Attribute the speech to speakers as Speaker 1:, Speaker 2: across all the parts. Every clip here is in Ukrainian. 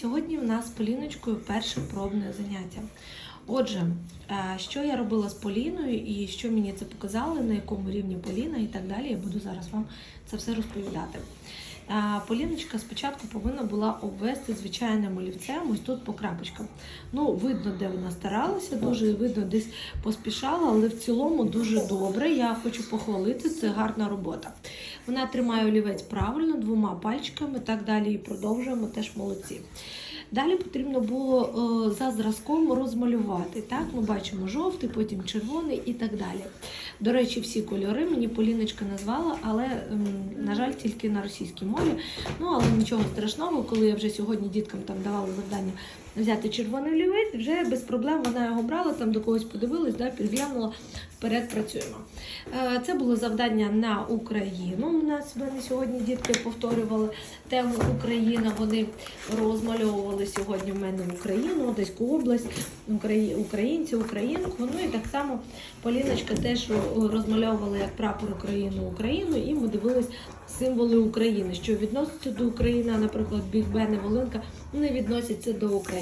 Speaker 1: Сьогодні в нас з Поліночкою перше пробне заняття. Отже, е, що я робила з Поліною і що мені це показало, на якому рівні Поліна і так далі, я буду зараз вам це все розповідати. Е, Поліночка спочатку повинна була обвести звичайним олівцем, ось тут по крапочкам. Ну, видно, де вона старалася, дуже видно, десь поспішала, але в цілому дуже добре. Я хочу похвалити, це гарна робота. Вона тримає олівець правильно, двома пальчиками, так далі і продовжуємо, теж молодці. Далі потрібно було е, за зразком розмалювати. Так, ми бачимо жовтий, потім червоний і так далі. До речі, всі кольори мені Поліночка назвала, але, ем, на жаль, тільки на російській мові. Ну, але нічого страшного, коли я вже сьогодні діткам там давала завдання взяти червоний олівець, вже без проблем вона його брала, там до когось подивилась, да, підглянула, вперед працюємо. Е, Це було завдання на Україну. У нас мене сьогодні дітки повторювали тему Україна. Вони розмальовували сьогодні в мене Україну, Одеську область, українці, українку. Ну і так само Поліночка теж розмальовувала як прапор України Україну, і ми дивились символи України, що відноситься до України, наприклад, Біг Бен і Волинка не відносяться до України.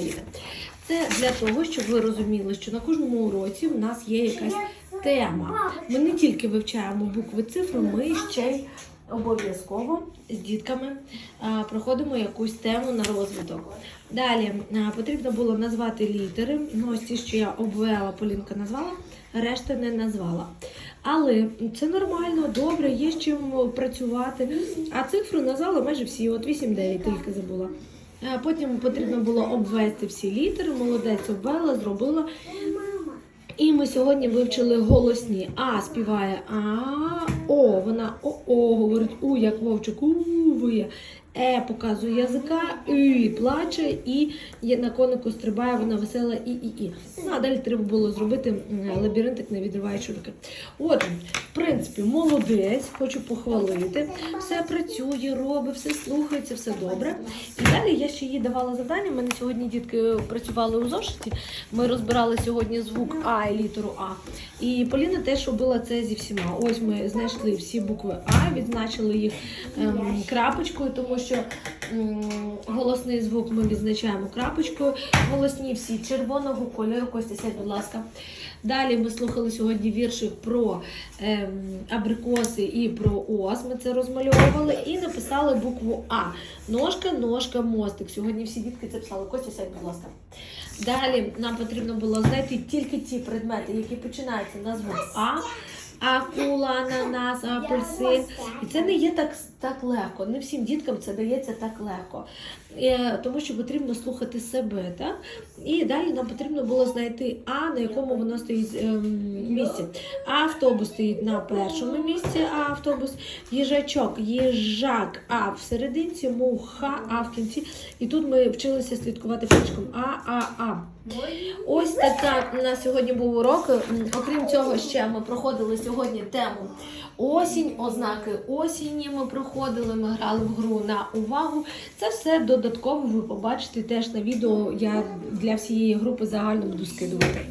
Speaker 1: Це для того, щоб ви розуміли, що на кожному уроці в нас є якась тема. Ми не тільки вивчаємо букви цифри, ми ще й обов'язково з дітками проходимо якусь тему на розвиток. Далі потрібно було назвати літери. Ну, ось ті, що я обвела, Полінка назвала, решта не назвала. Але це нормально, добре, є з чим працювати. А цифру назвала майже всі, от 8-9 тільки забула. А Потім потрібно було обвести всі літери, молодець обвела, зробила. І ми сьогодні вивчили голосні. А співає А, О, вона О-О, говорить У, як вовчик, У виє. Е показує язика, І плаче, і на конику стрибає, вона весела і і і. Ну а далі треба було зробити лабіринтик, не відриваючи руки. Отже, в принципі, молодець, хочу похвалити. Все працює, робить, все слухається, все добре. І далі я ще їй давала завдання. У мене сьогодні дітки працювали у зошиті. Ми розбирали сьогодні звук А і літеру А. І Поліна теж робила це зі всіма. Ось ми знайшли всі букви А, відзначили їх ем, крапочкою, тому що м, голосний звук ми відзначаємо крапочкою. Голосні всі червоного кольору. Костя, сядь, будь ласка. Далі ми слухали сьогодні віршик про ем, абрикоси і про ос. Ми це розмальовували і написали букву А. Ножка, ножка, мостик. Сьогодні всі дітки це писали. Костя, сядь, будь ласка. Далі нам потрібно було знайти тільки ті предмети, які починаються на звук А. Акула, ананас, апельсин. І це не є так, так легко. Не всім діткам це дається так легко. Е, Тому що потрібно слухати себе. Так? І далі нам потрібно було знайти А, на якому воно стоїть ем, місці. Автобус стоїть на першому місці, а автобус, їжачок, їжак, а в серединці, муха, а в кінці. І тут ми вчилися слідкувати пальчиком А, А, А. Ось така у нас сьогодні був урок. Окрім цього, ще ми проходили сьогодні тему осінь, ознаки осінні. Ми проходили, ми грали в гру на увагу. Це все додатково ви побачите теж на відео. Я для всієї групи загально буду скидувати.